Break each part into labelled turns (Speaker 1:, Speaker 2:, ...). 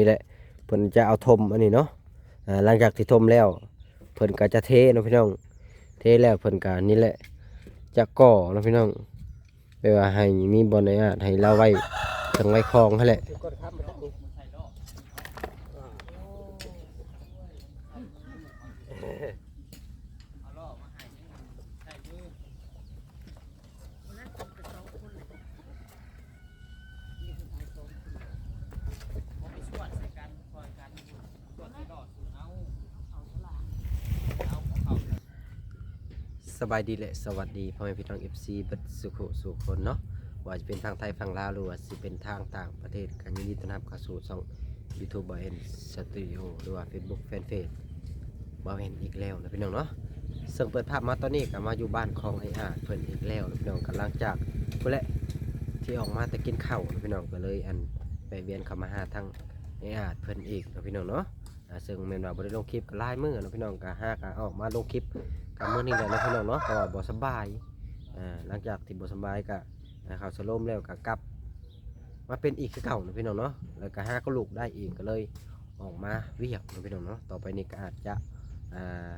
Speaker 1: นี่แหละเพิ่นจะเอาทมอันนี้เนาะหลังจากที่ทมแล้ว เพิ่นก็จะเทนะพี่น้อง เทแล้วเพิ่นก็นี่แหละ จะก่อนะพี่น้องไปว่าให้มีบอลในอาจให้เราไว้ทางไว้คลองนั่นแหละ สบายดีแหละสวัสดีพ่อแม่พี่น้อง FC เบัดสุขสุขคนเนาะว่าจะเป็นทางไทยฝั่งลาวหรือว่าสิเป็นทางต่างประเทศกันยินดีต้อนรับเข้าสู่ช่อง YouTube บอยเอ็นสตูดิโอหรือว่า Facebook Fanpage บอยเอ็นอีกแล้วนะพี่น้องเนาะซึ่งเปิดภาพมาตอนนี้ก็มาอยู่บ้านของไอ้อาเพิ่นอีกแล้วนะพี่น้องกำลังจากพุ่นแหละที่ออกมาแต่กินข้าวนะพี่น้องก็เลยอันไปเวียนเข้ามาหาทางไอ้อาเพิ่นอีกนะพี่น้องเนาะ ซึ่งแมนว่าบ่ได้ลงคลิปลายมื้อนะพี่น้องก็หากออกมาลงคลิปกับมื้อนี้แหละนะพี่น้องเนาะเพราะว่าบ่สบายอ่าหลังจากที่บ่สบายก็อ่าเขาสโลมแล้วก็กลับ มาเป็นอีกคือเก่านะพี่น้องเนาะแล้วก็หาก็ลูกได้อีกก็เลยออกมาเวียกนะพี่น้องเนาะต่อไปนี้ก็อาจจะอ่า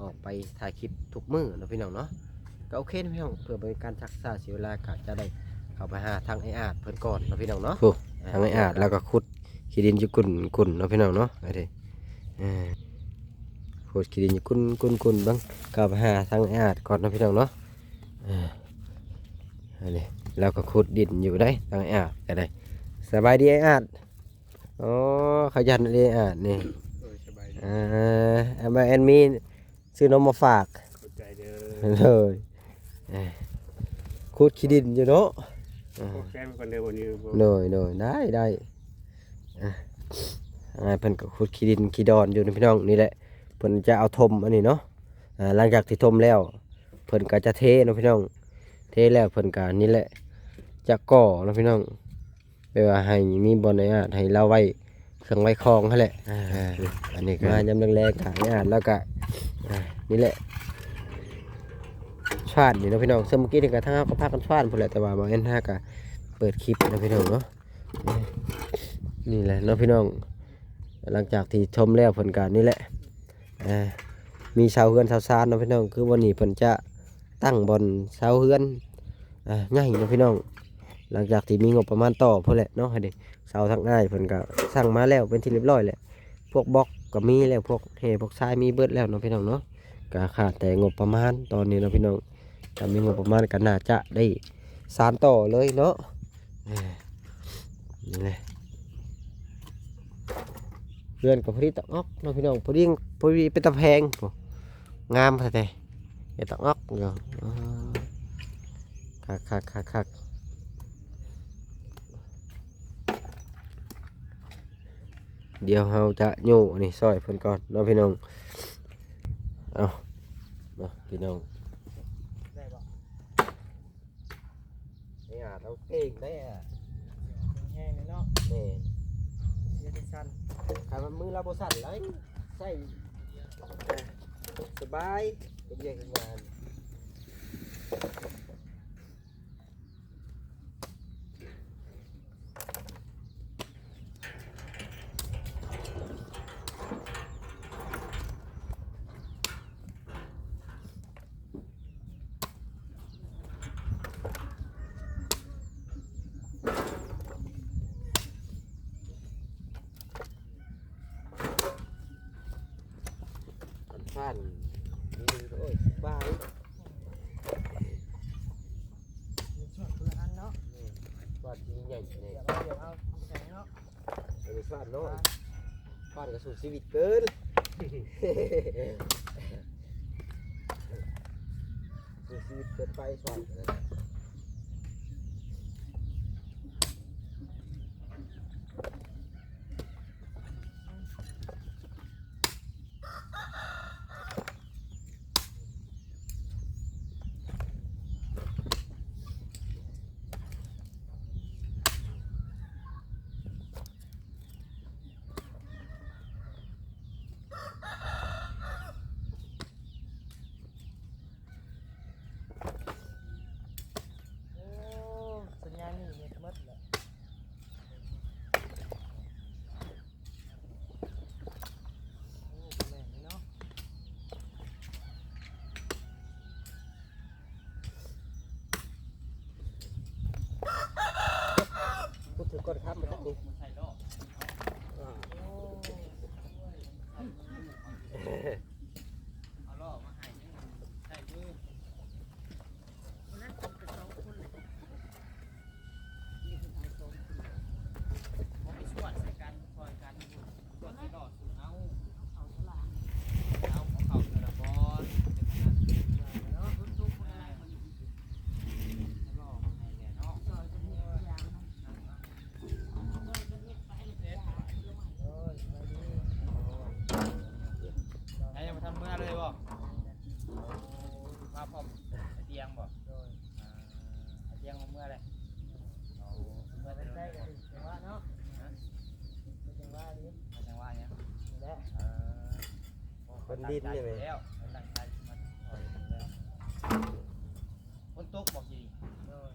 Speaker 1: ออกไปถ่ายคลิปทุกมื้อนะพี่น้องเนาะก็โอเคนะพี่น้องเพื่อเป็นการชักษาเสียเวลาก็จะได้เข้าไปหาทางไออาดเพิ่นก่อนนะพี่น้องเนาะทางไออาดแล้วก็ขุดขี้ดินอยู่กุ่นกุ่นเนาะพี่น้องเนาะไอ้เด้ อ่าขุดขี้ดินอยู่กุ่นกุ่นกุ่นเบ้างก็ไปหาทางไอ้อาดก่อนนะพี่น้องเนาะอ่าอันนี้แล้วก็ขุดดินอยู่ได้ทางไอ้อาดก็ได้สบายดีไอ้อาดโอ้ขยันเลยไอ้อาดนี่
Speaker 2: โดยสบายดี
Speaker 1: อ่าอันมาแอนมีซื้อนมมาฝาก
Speaker 2: เข้าใจเด้อ
Speaker 1: เลยอ่าขุดขี้ดินอยู่เนาะอ่า
Speaker 2: โอเคเป็นคนเดียววันนี้บ่
Speaker 1: โดยโดยได้ได้อะ อ่าเพิ่นก็ขุดขี้ดินขี้ดอนอยู่นะพี่น้องนี่แหละเพิ่นจะเอาทมอันนี้เนาะอ่าหลังจากที่ทมแล้ว เพิ่นก็จะเทเนาะพี่น้อง เทแล้วเพิ่นก็นี่แหละ จะก่อเนาะพี่น้องไปว่าให้มีบอลในอาจให้เราไว้เครื่องไว้คลองนั่นแหละอ่าอันนี้ก็มายำแรงๆขายอาดแล้วก็อ่านี่แหละชาดนี่เนาะพี่น้องซึ่งเมื่อกี้นี่ก็ทั้งเราก็พากันชาดพุ่นแหละแต่ว่าบางเอ็นห้าก็เปิดคลิปเนาะพี่น้องเนาะนี่แหละเนาะพี่น้อง หลังจากที่ชมแล้วผลการนี่แหละมีชาวเฮือนชาวซานนะพี่น้องคือวันนี้เพิ่นจะตั้งบอลชาวเฮือนง่ายนะพี่น้อง หลังจากที่มีงบประมาณต่อเพื่อแหละเนาะให้เด็กเสาทั้งง่ายเพิ่นก็สั่งมาแล้วเป็นที่เรียบร้อยแหละพวกบล็อกก็มีแล้วพวกเฮพวกทรายมีเบิดแล้วเนาะพี่น้องเนาะก็ขาดแต่งบประมาณตอนนี้นะพี่น้องถ้ามีงบประมาณก็น่าจะได้สานต่อเลยเนาะนี่แหละ เรือนกับพอดีตะออกเนาะพี่น้องพอดีพอดีเป็นตะแพงโอ้งามแท้ๆเป็นตะออกเนาะอ่าคักคักคักคักเดี๋ยวเราจะโย่อันนี่ซอยเพิ่นก่อนเนาะพี่น้องเอาเนาะพี่น้อง
Speaker 2: ได้บ่
Speaker 1: นี่อะเราเก่งได้อะ
Speaker 2: แห้งเลยเนาะ
Speaker 1: แม่
Speaker 2: เสียที่ สั้น
Speaker 1: ขามือเราบสั่นเลยใส่สบายเป็นเรื่องงาน มันฟันนี่โอ้ยบาย
Speaker 2: มีส่วนคนละอันเนาะ
Speaker 1: ฟันจริงใหญ่เลย
Speaker 2: เดี๋ยวเอาเดี๋ยวเอาแข็งเนาะ
Speaker 1: อันนี้ฟันน้อยฟันกระสุนชีวิตเกินสูชีวิตเกินไปฟั
Speaker 3: ถือกดครับมันจะติ
Speaker 2: ด
Speaker 3: ดินนี่ไหมแล้วตั้งใจมันถอยอยู่แล้วคนตกบอกสิ
Speaker 2: โดย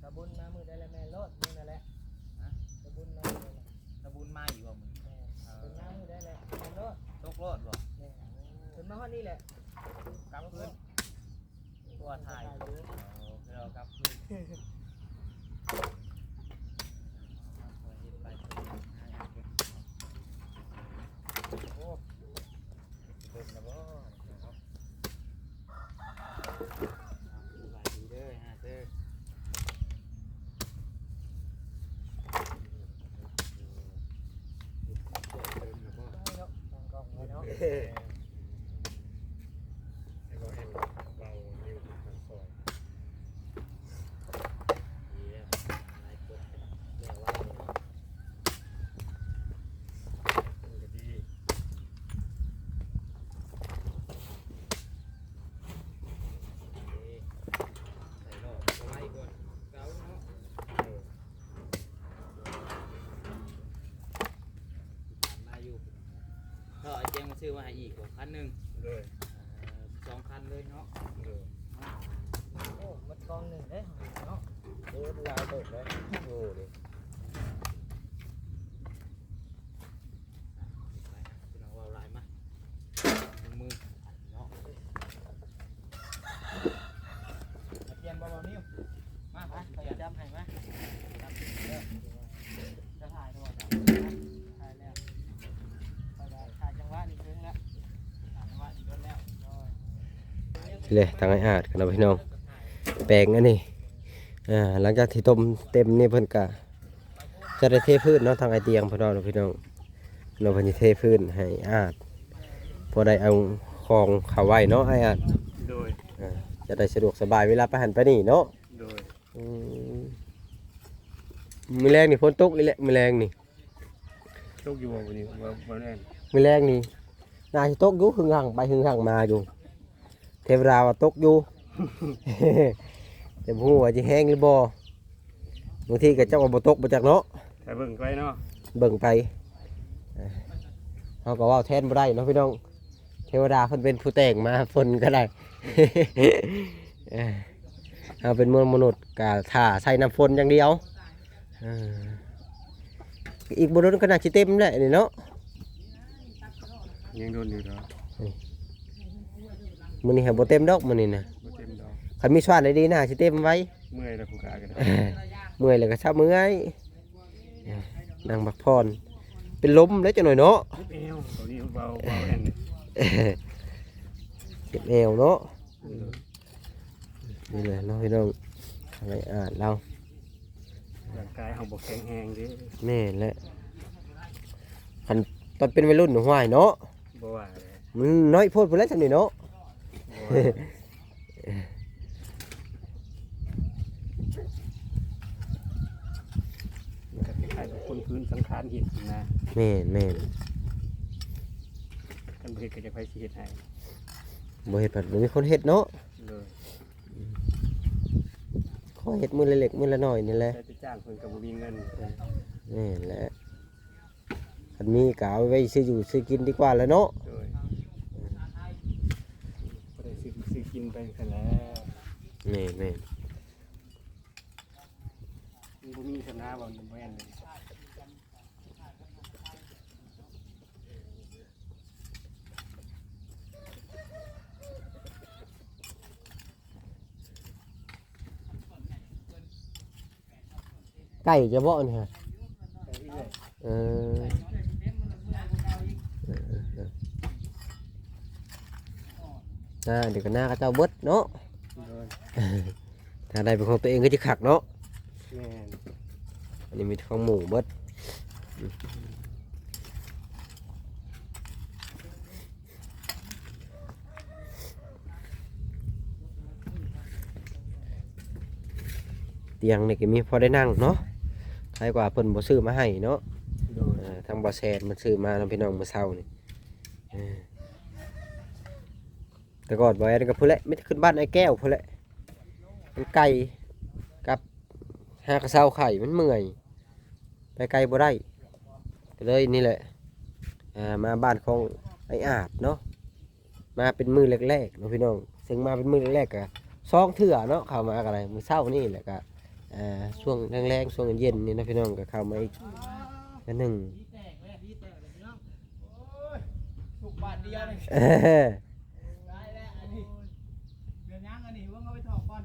Speaker 2: สะบุญมามือได้แล้วแม่รถนี่นั่นแหละสะบุญมามือได้แล้ว
Speaker 3: ตะบุญมาอยู่บ่มึง
Speaker 2: แม่เป็นมามือได้แล้วแม่รถ
Speaker 3: ตกรถบ่
Speaker 2: แม่เป็นมาฮอดนี่แหละ
Speaker 3: กลับคืนตัวไทย
Speaker 2: อยู่
Speaker 3: เรากลับคืนเอาเฮ็ดไปโอ้เดินแล้วบ่เอาสบายดีเด้อฮะเด้อ
Speaker 2: ให้เนาะตั้งกล้องไว้เนาะ
Speaker 4: แล้วก็ให้มันเบานิ้วทางซอย
Speaker 3: ดีแล้วหลายคนเดี๋ยวว่าเนาะ
Speaker 4: มันก็ดี
Speaker 3: ใส่รอบเอาไว้ก่อนเกาเนาะ
Speaker 4: เออ
Speaker 3: มาอยู่ก็ ไอ้เจงมาซื้อมาให้อีกบ่คันหนึ่ง
Speaker 4: เลย
Speaker 3: เอ่อสองคันเลยเนาะ
Speaker 4: เลย
Speaker 2: โอ้มัดกองหนึ่งเด้เนาะ
Speaker 1: เออลายเปิดแล้วโอ้นี่
Speaker 3: ไปพี่น้องว่าหลายมามือเนาะมาเตรียมเบาๆนิ้วมาไปไปอย่าจับให้มาจับเด้อจะถ่ายด้วยจ้ะ
Speaker 2: ถ่ายแล้วไปได้ถ่ายจังหวะนี่ถึงแล้ว
Speaker 3: ถ่ายจังหวะอีกแล้วแล้ว
Speaker 1: เลยทางไอ้อาดกันนะพี่น้อง แปลงอันนี้อ่าหลังจากที่ต้มเต็มนี่เพิ่นกะจะได้เทพื้นเนาะทางไอเตียงพี่น้องเนาะพี่น้องเราเพิ่นจะเทพื้นให้อาดพอได้เอาของเข้าไว้เนาะไอ้อาด
Speaker 4: โดย
Speaker 1: อ่าจะได้สะดวกสบายเวลาไปหันไปนี่เนาะ
Speaker 4: โดย
Speaker 1: อืมมือแรงนี่ฝนตกนี่แหละมือแรงนี่
Speaker 4: ตกอยู่บ่วันนี้ว่าบ่แน่น
Speaker 1: มือแรงนี่น่าจะตกอยู่หึงหังไปหึงหังมาอยู่ เทวดาว่าตกอยู่ แต่ผู้ว่าจะแห้งหรือบ่บางทีก็เจ้าว่าบ่ตกบ่จักเนาะ
Speaker 4: ถ้าเบิ่งไปเนาะ
Speaker 1: เบิ่งไปเอ้ยเขาก็เว่าแทนบ่ได้เนาะพี่น้อง เทวดาเพิ่นเป็นผู้แต่งมาฝนก็ได้เอ้ยเอาเป็นมนุษย์กะท่าใส่น้ำฝนอย่างเดียวเอออีกบ่โดนก็น่าสิเต็มแหละนี่เนาะ
Speaker 4: ยังโดนอยู่เนาะ
Speaker 1: มื้อนี้ให้บ่เต็มดอกมื้อนี้น่ะ
Speaker 4: บ่เต็มดอก
Speaker 1: คันมีสวาดได้ดีน่าสิเต็มไว้
Speaker 4: เมื่อยแล้วผู้กากัน
Speaker 1: เอ้ยเมื่อยแล้วก็เช้าเมื่อยเอ้ยนั่งพักผ่อนเป็นลมแล้วจังหน่อยเนาะ
Speaker 4: เอวตัวนี้เบาเบาแน่น
Speaker 1: เจ็บเอวเนาะนี่แหละเนาะพี่น้องอะไรอ่านเรา
Speaker 4: ร่างกายเฮาบ่แข็งแรงเด้
Speaker 1: แม่นแหละคันตอนเป็นวัยรุ่นหนูห้วยเนาะ
Speaker 4: บ่ว่าเลย
Speaker 1: มันน้อยโพดไปแล้วจังนี่เนาะ
Speaker 4: บ่ว่ามัน ก็คล้ายๆกับคนพื้นสังขารเฮ็ดนะ
Speaker 1: แม่นแม่น
Speaker 4: กันบ่เฮ็ดก็จะไปสิเฮ็ดให้
Speaker 1: บ่เฮ็ดผัดบ่มีคนเฮ็ดเนาะ
Speaker 4: เลย
Speaker 1: ขอเฮ็ดมื้อละเล็กมื้อละน้อยนี่แหละ
Speaker 4: แต่ไปจ้างเพิ่นก็บ่มีเงิน
Speaker 1: แม่นแหละคันมีก็เอาไว้ซื้ออยู่ซื้อกินดีกว่าแหล้วเนาะ
Speaker 4: โดยบ่ได้ซื้อซื้อ กินไปคั่นแหล้ว
Speaker 1: แม่นแม่น
Speaker 4: มันบ่มีคณะบ่แม่นเลย
Speaker 1: ไก่จะบ่เนี่ย
Speaker 4: แต่ที่เลย
Speaker 1: เออ อ่าเดี๋ยวก็หน้าก็เจ้าเบิดเนาะ
Speaker 4: โดน
Speaker 1: ถ้าได้เป็นของตัวเองก็จะขักเนาะ
Speaker 4: แม่น
Speaker 1: อันนี้มีของหมูเบิดเตียงนี่ก็มีพอได้นั่งเนาะใครกว่าเพิ่นบ่ซื้อมาให้เนาะ
Speaker 4: โดน
Speaker 1: เออทางบ่แซนมันซื้อมานํพี่น้องมื้อเช้านี่เออ แต่ก่อนบ่แอนก็พุ่นแหละไม่ได้ขึ้นบ้านไอ้แก้วพุ่นแหละมันไกลกับหากระเซาไข่มันเมื่อย ไปไกลบ่ได้ก็เลยนี่แหละอ่ามาบ้านของไอ้อาดเนาะมาเป็นมือแรกๆเนาะพี่น้องซึ่งมาเป็นมือแรกๆก็ซองเถื่อเนาะเข้ามากันอะไรมือเช้านี่แหละก็อ่าช่วงแรงๆช่วงเย็นๆนี่นะพี่น้องก็เข้ามาอีกอันหนึ่ง
Speaker 3: ดีแตกเลยดีแตกเลยพี่น้องโอ้ยถูกบาทเดียวเลย
Speaker 1: เออ
Speaker 3: ได้แล้วอันนี้เดี๋ยวย่างอันนี้ว่าเอาไปถอกก่อน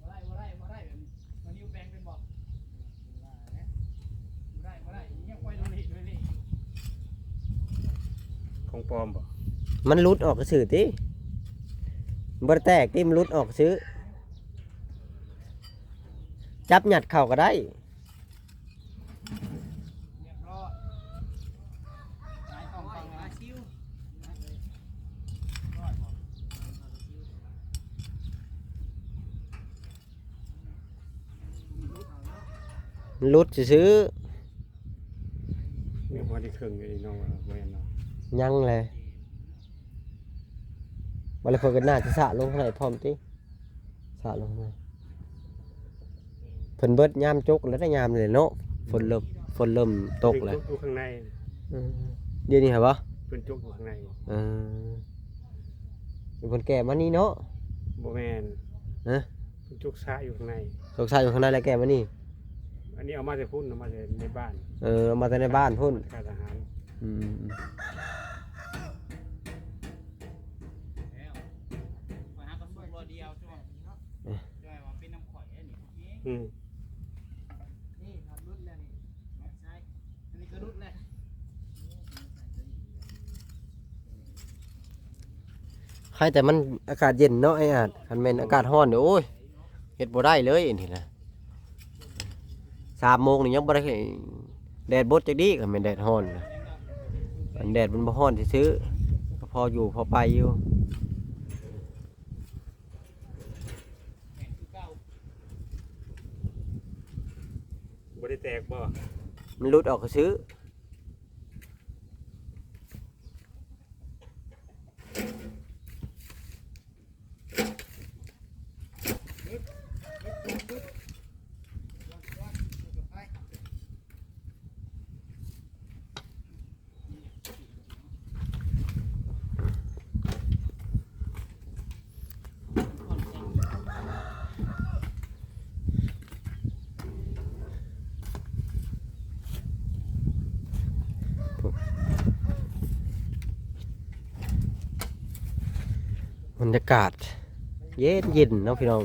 Speaker 3: บ่ได้บ่ได้บ่ได้แบบนี้มันนิ้วแปลงเป็นบอกบ่ได้บ่ได้ยังปล่อยโดนเหตุด้วยนี่
Speaker 4: ของปลอมบ่
Speaker 1: มันหลุดออกกระสือติบ่ได้แตกติมันหลุดออกซื้อ จับหยัดเข่าก็ได้
Speaker 3: เรียบร้อยสายของฝั่งอาชิวร้อยบ่
Speaker 1: มันหลุดซื้อ
Speaker 4: มีพอที่ครึ่งอยู่อีน้องว่าบ่แม่นเนาะ
Speaker 1: ๆ ยังเลยบ่เลยเพิ่นก็น่าจะสะลงให้พร้อมติสะลงให้เพิ่นเบิดยามจกแล้วได้ยามเลยเนาะฝนเริ่มฝนเริ่มตกแล้ว
Speaker 4: อยู่ข้างใน
Speaker 1: อืมเดี๋ยวนี้เหรอบ่
Speaker 4: เพิ่นจุกอยู่ข้างใน
Speaker 1: เออเป็นคนแก่มานี่เนาะ
Speaker 4: บ่แม่น
Speaker 1: ฮะ
Speaker 4: เพิ่นจุกซ่าอยู่ข้างใน
Speaker 1: สงสัยอยู่ข้างในแล้วแก่มานี่
Speaker 4: อันนี้เอามาจากพุ่นเอามาจากในบ้าน
Speaker 1: เออเอามาแต่ในบ้านพุ่น
Speaker 4: ค่ายทหาร
Speaker 1: อืม
Speaker 3: อื
Speaker 4: ม
Speaker 3: นี่ทำรุดแล้วนี่ใช่อันนี้ก็รุดแล้ว
Speaker 1: ใครแต่มันอากาศเย็นเนาะไอ้อาดคันแม่นอากาศร้อนเดี๋ยวโอ้ยเฮ็ดบ่ได้เลยอันนี้นะสามโมงนี่ยังบ่ได้แดดบดจักดีคันแม่นแดดร้อนนะอันแดดมันบ่ร้อนซื่อๆก็พออยู่พอไปอยู่
Speaker 4: บ่ได้แตกบ่
Speaker 1: มันรุดออกก็ซื้อ บรรยากาศ เย็นเย็นเนาะพี่น้อง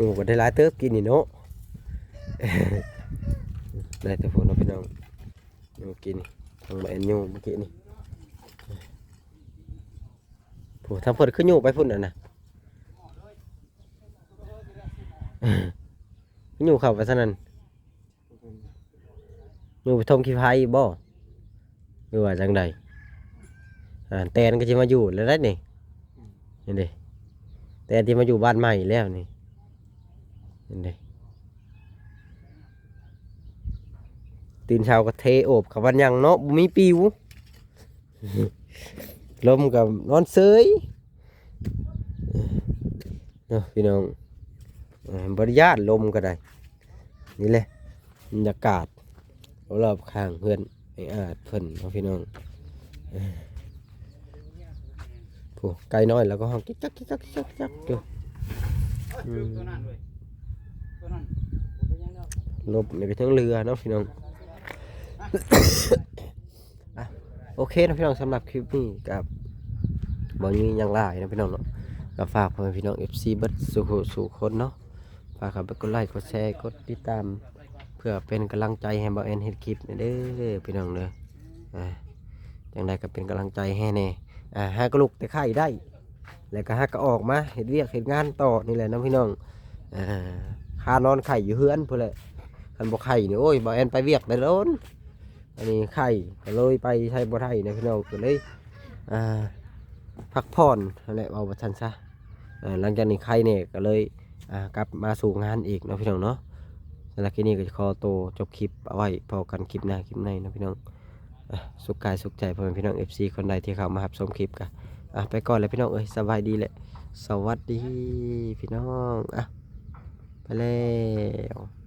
Speaker 1: หนูก็ได้หลายเติบกินนี่เนาะได้แต่ฝนเนาพี่น้องหนูกินนี่ทางแม่นยูเมื่อกี้นี่ผู้ทำเพิ่นขึ้นยูไปพุ่นน่ะนะยูเข้าไปซะนั่นยูไปทมขี้ไผบ่หรือว่าจังใดอ่าแตนก็จะมาอยู่แล้วได้นี่เห็นดิแตนที่มาอยู่บ้านใหม่แล้วนี่ เห็นดิตื่นเช้าก็เทโอบกับวันยังเนาะบ่มีปิวลมกับนอนเซยเนาะพี่น้องบริญาตลมก็ได้ นี่แหละบรรยากาศรอบข้างเพื่อนไอ้อาดเพิ่นเนาะพี่น้องผู้ไกลน้อยแล้วก็ห้องกิ๊กจักกิ๊กจักกิ๊กจักกิ๊กจักอยู่
Speaker 3: อืมตัวนั้นเลยตัวนั้น
Speaker 1: ลบในไปทั้งเรือเนาะพี่น้องโอเคนะพี่น้องสำหรับคลิปนี้กับบอนี้ยังหลายนะพี่น้องเนาะก็ฝากพ่อแม่พี่น้อง FC เบิดสุขสู่คนเนาะฝากกับไปกดไลค์กดแชร์กดติดตาม เพื่อเป็นกำลังใจให้บ่าวแอนเฮ็ดคลิปเด้อพี่น้องเด้ออ่างใดก็เป็นกำลังใจให้แน่อ่าหากระลุกแต่ไข่ได้ แล้วก็หากก็ออกมาเฮ็ดเวียกเฮ็ดงานต่อนี่แหละนะพี่น้องอ่าคานอนไข่อยู่เฮือนพุ่นแหละ คันบ่ไข่นี่โอ้ยบ่แอนไปเวียกได้โลนอันนี้ไข่ก็เลยไปใช้บ่ได้นะพี่น้องก็เลยอ่าพักผ่อนนั่นแหละเอาว่าซั่นซะหลังจากนี้ไข่เนี่ยก็เลยอ่ากลับมาสู่งานอีกนะพี่น้องเนาะสำหรับคลิปนี้ก็จะขอตัวจบคลิปเอาไว้พอกันคลิปหน้าคลิปในนะพี่น้องสุขกายสุขใจพ่อแม่พี่น้อง FC คนใดที่เข้ามารับชมคลิปกันอะไปก่อนเลยพี่น้องเอ้ยสบายดีแหละสวัสดีพี่น้องอะไปแล้ว